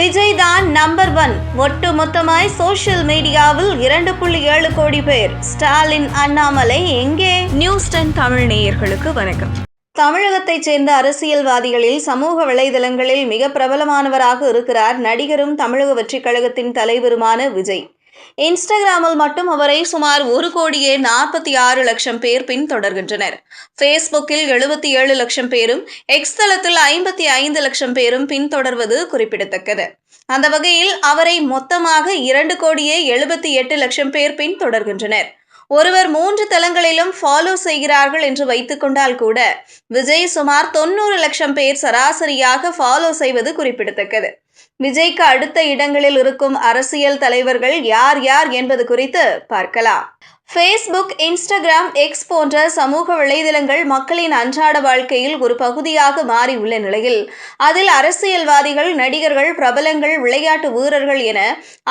விஜய் தான் number one ஒட்டு மொத்தமாய் social மீடியாவில் இரண்டு புள்ளி ஏழு கோடி பேர். ஸ்டாலின் அண்ணாமலை எங்கே? நியூஸ் டென் தமிழ் நேயர்களுக்கு வணக்கம். தமிழகத்தைச் சேர்ந்த அரசியல்வாதிகளில் சமூக வலைதளங்களில் மிக பிரபலமானவராக இருக்கிறார் நடிகரும் தமிழக வெற்றிக் கழகத்தின் தலைவருமான விஜய். இன்ஸ்டாகிராமில் மட்டும் அவரை சுமார் ஒரு கோடியே நாற்பத்தி ஆறு லட்சம் பேர் பின்தொடர்கின்றனர். ஃபேஸ்புக்கில் எழுபத்தி ஏழு லட்சம் பேரும் எக்ஸ் தளத்தில் ஐம்பத்தி ஐந்து லட்சம் பேரும் பின்தொடர்வது குறிப்பிடத்தக்கது. அந்த வகையில் அவரை மொத்தமாக இரண்டு கோடியே எழுபத்தி எட்டு லட்சம் பேர் பின்தொடர்கின்றனர். ஒருவர் மூன்று தளங்களிலும் ஃபாலோ செய்கிறார்கள் என்று வைத்துக்கொண்டால் கூட விஜய் சுமார் தொண்ணூறு லட்சம் பேர் சராசரியாக ஃபாலோ செய்வது குறிப்பிடத்தக்கது. விஜய்க்கு அடுத்த இடங்களில் இருக்கும் அரசியல் தலைவர்கள் யார் யார் என்பது குறித்து பார்க்கலாம். ஃபேஸ்புக் இன்ஸ்டாகிராம் எக்ஸ் போன்ற சமூக வலைதளங்கள் மக்களின் அன்றாட வாழ்க்கையில் ஒரு பகுதியாக மாறியுள்ள நிலையில் அதில் அரசியல்வாதிகள் நடிகர்கள் பிரபலங்கள் விளையாட்டு வீரர்கள் என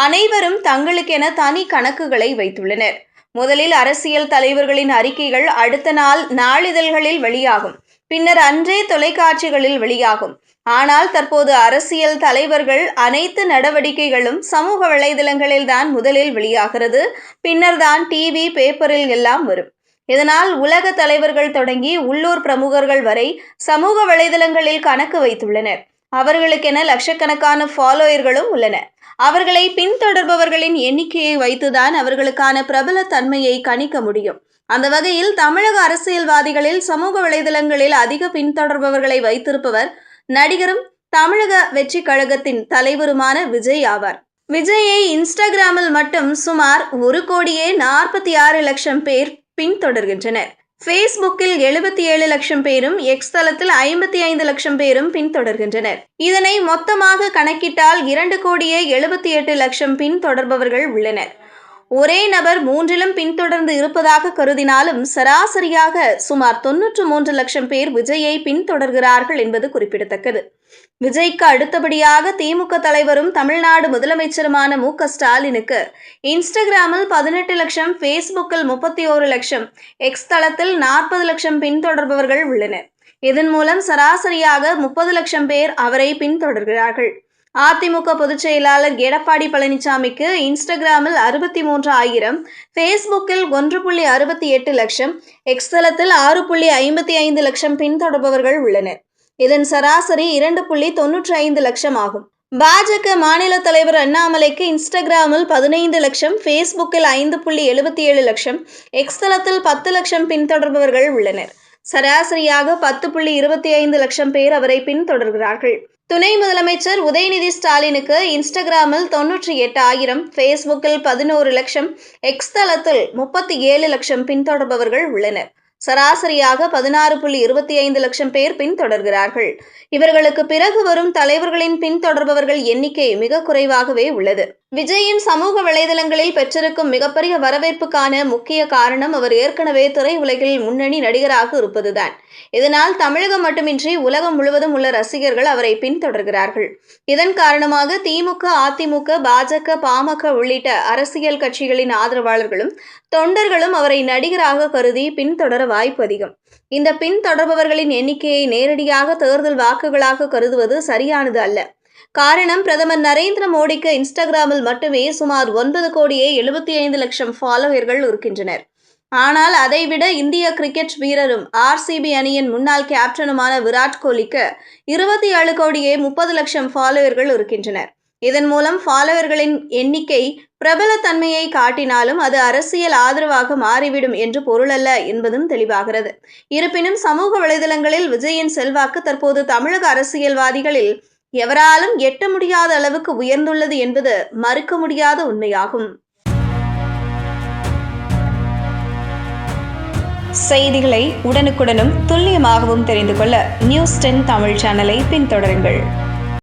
அனைவரும் தங்களுக்கென தனி கணக்குகளை வைத்துள்ளனர். முதலில் அரசியல் தலைவர்களின் அறிக்கைகள் அடுத்த நாள் நாளிதழ்களில் வெளியாகும். பின்னர் அன்றே தொலைக்காட்சிகளில் வெளியாகும். ஆனால் தற்போது அரசியல் தலைவர்கள் அனைத்து நடவடிக்கைகளும் சமூக வலைதளங்களில் தான் முதலில் வெளியாகிறது. பின்னர் தான் டிவி பேப்பரில் எல்லாம் வரும். இதனால் உலக தலைவர்கள் தொடங்கி உள்ளூர் பிரமுகர்கள் வரை சமூக வலைதளங்களில் கணக்கு வைத்துள்ளனர். அவர்களுக்கென லட்சக்கணக்கான ஃபாலோயர்களும் உள்ளன. அவர்களை பின்தொடர்பவர்களின் எண்ணிக்கையை வைத்துதான் அவர்களுக்கான பிரபல தன்மையை கணிக்க முடியும். அந்த வகையில் தமிழக அரசியல்வாதிகளில் சமூக வலைதளங்களில் அதிக பின்தொடர்பவர்களை வைத்திருப்பவர் நடிகரும் தமிழக வெற்றி கழகத்தின் தலைவருமான விஜய் ஆவார். விஜயை இன்ஸ்டாகிராமில் மட்டும் சுமார் ஒரு கோடியே நாற்பத்தி ஆறு லட்சம் பேர் பின்தொடர்கின்றனர். ஃபேஸ்புக்கில் எழுபத்தி ஏழு லட்சம் பேரும் எக்ஸ் தளத்தில் ஐம்பத்தி ஐந்து லட்சம் பேரும் பின்தொடர்கின்றனர். இதனை மொத்தமாக கணக்கிட்டால் இரண்டு கோடியே எழுபத்தி எட்டு லட்சம் பின்தொடர்பவர்கள் உள்ளனர். ஒரே நபர் மூன்றிலும் பின்தொடர்ந்து இருப்பதாக கருதினாலும் சராசரியாக சுமார் தொன்னூற்று மூன்று லட்சம் பேர் விஜயை பின்தொடர்கிறார்கள் என்பது குறிப்பிடத்தக்கது. விஜய்க்கு அடுத்தபடியாக திமுக தலைவரும் தமிழ்நாடு முதலமைச்சருமான மு க ஸ்டாலினுக்கு இன்ஸ்டாகிராமில் பதினெட்டு லட்சம் ஃபேஸ்புக்கில் முப்பத்தி ஓரு லட்சம் எக்ஸ் தளத்தில் நாற்பது லட்சம் பின்தொடர்பவர்கள் உள்ளனர். இதன் மூலம் சராசரியாக முப்பது லட்சம் பேர் அவரை பின்தொடர்கிறார்கள். அதிமுக பொதுச் செயலாளர் எடப்பாடி பழனிசாமிக்கு இன்ஸ்டாகிராமில் அறுபத்தி மூன்று ஆயிரம் ஃபேஸ்புக்கில் ஒன்று புள்ளி அறுபத்தி எட்டு லட்சம் எக்ஸ்தலத்தில் ஆறு புள்ளி ஐம்பத்தி ஐந்து லட்சம் பின்தொடர்பவர்கள் உள்ளனர். இதன் சராசரி இரண்டு புள்ளி தொன்னூற்றி ஐந்து லட்சம் ஆகும். பாஜக மாநில தலைவர் அண்ணாமலைக்கு இன்ஸ்டாகிராமில் பதினைந்து லட்சம் ஃபேஸ்புக்கில் ஐந்து புள்ளி எழுபத்தி ஏழு லட்சம் எக்ஸ்தலத்தில் பத்து லட்சம் பின்தொடர்பவர்கள் உள்ளனர். சராசரியாக பத்து புள்ளி இருபத்தி ஐந்து லட்சம் பேர் அவரை பின்தொடர்கிறார்கள். துணை முதலமைச்சர் உதயநிதி ஸ்டாலினுக்கு இன்ஸ்டாகிராமில் தொன்னூற்றி எட்டு ஆயிரம் ஃபேஸ்புக்கில் பதினோரு லட்சம் எக்ஸ் தளத்தில் முப்பத்தி ஏழு லட்சம் பின்தொடர்பவர்கள் உள்ளனர். சராசரியாக பதினாறு புள்ளி இருபத்தி ஐந்து லட்சம் பேர் பின்தொடர்கிறார்கள். இவர்களுக்கு பிறகு வரும் தலைவர்களின் பின்தொடர்பவர்கள் எண்ணிக்கை மிக குறைவாகவே உள்ளது. விஜயின் சமூக வலைதளங்களில் பெற்றிருக்கும் மிகப்பெரிய வரவேற்புக்கான முக்கிய காரணம் அவர் ஏற்கனவே திரையுலகில் முன்னணி நடிகராக இருப்பதுதான். இதனால் தமிழகம் மட்டுமின்றி உலகம் முழுவதும் உள்ள ரசிகர்கள் அவரை பின்தொடர்கிறார்கள். இதன் காரணமாக திமுக அதிமுக பாஜக பாமக உள்ளிட்ட அரசியல் கட்சிகளின் ஆதரவாளர்களும் தொண்டர்களும் அவரை நடிகராக கருதி பின்தொடர வாய்ப்பு அதிகம். இந்த பின்தொடர்பவர்களின் எண்ணிக்கையை நேரடியாக தேர்தல் வாக்குகளாக கருதுவது சரியானது அல்ல. காரணம் பிரதமர் நரேந்திர மோடிக்கு இன்ஸ்டாகிராமில் மட்டுமே சுமார் ஒன்பது கோடியே எழுபத்தி ஐந்து லட்சம் ஃபாலோவர்கள் இருக்கின்றனர். ஆனால் அதைவிட இந்திய கிரிக்கெட் வீரரும் ஆர்சிபி அணியின் முன்னாள் கேப்டனுமான விராட் கோலிக்கு இருபத்தி ஏழு கோடியே முப்பது லட்சம் ஃபாலோவர்கள் இருக்கின்றனர். இதன் மூலம் ஃபாலோவர்களின் எண்ணிக்கை பிரபல தன்மையை காட்டினாலும் அது அரசியல் ஆதரவாக மாறிவிடும் என்று பொருளல்ல என்பதும் தெளிவாகிறது. இருப்பினும் சமூக வலைதளங்களில் விஜயின் செல்வாக்கு தற்போது தமிழக அரசியல்வாதிகளில் எவராலும் எட்ட முடியாத அளவுக்கு உயர்ந்துள்ளது என்பது மறுக்க முடியாத உண்மையாகும். செய்திகளை உடனுக்குடனும் துல்லியமாகவும் தெரிந்து கொள்ள நியூஸ் டென் தமிழ் சேனலை பின்தொடருங்கள்.